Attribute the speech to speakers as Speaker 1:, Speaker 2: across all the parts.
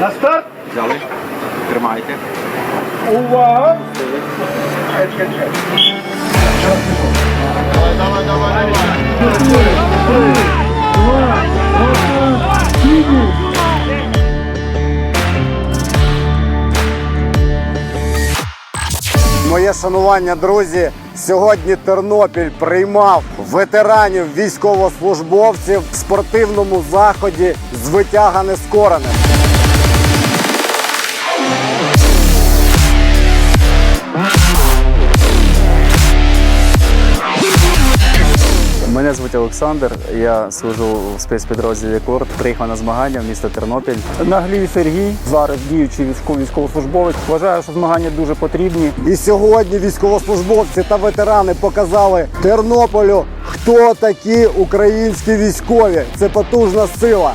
Speaker 1: На старт!
Speaker 2: Взяли. Тримайте.
Speaker 1: Увага!
Speaker 3: Моє шанування, друзі. Сьогодні Тернопіль приймав ветеранів військовослужбовців в спортивному заході з витяга нескорених.
Speaker 4: Мене звуть Олександр. Я служу в спецпідрозділі Корт. Приїхав на змагання в місто Тернопіль.
Speaker 5: Наглій Сергій, зараз діючий військовослужбовець. Вважаю, що змагання дуже потрібні.
Speaker 3: І сьогодні військовослужбовці та ветерани показали Тернополю, хто такі українські військові. Це потужна сила.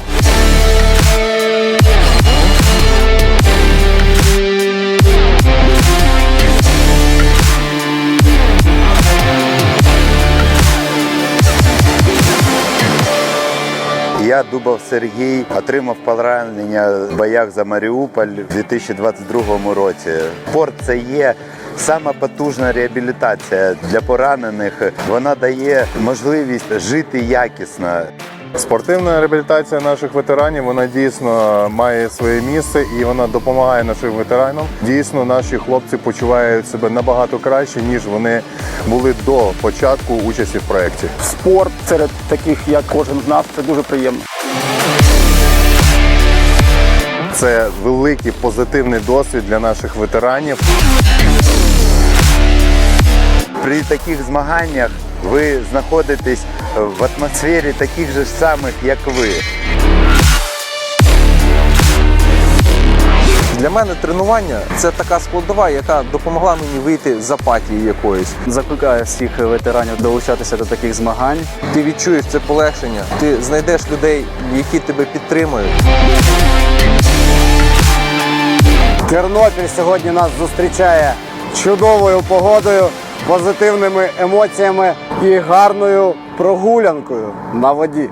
Speaker 6: Я Дубов Сергій отримав поранення в боях за Маріуполь у 2022 році. Спорт це є сама потужна реабілітація для поранених. Вона дає можливість жити якісно.
Speaker 7: Спортивна реабілітація наших ветеранів вона дійсно має своє місце і вона допомагає нашим ветеранам. Дійсно, наші хлопці почувають себе набагато краще ніж вони були до початку участі в проєкті.
Speaker 5: Спорт серед таких, як кожен з нас, це дуже приємно.
Speaker 7: Це великий позитивний досвід для наших ветеранів.
Speaker 6: При таких змаганнях ви знаходитесь в атмосфері таких же самих, як ви.
Speaker 8: Для мене тренування це така складова, яка допомогла мені вийти з апатії якоїсь.
Speaker 4: Закликаю всіх ветеранів долучатися до таких змагань.
Speaker 8: Ти відчуєш це полегшення, ти знайдеш людей, які тебе підтримують.
Speaker 3: Тернопіль сьогодні нас зустрічає чудовою погодою, позитивними емоціями і гарною прогулянкою на воді.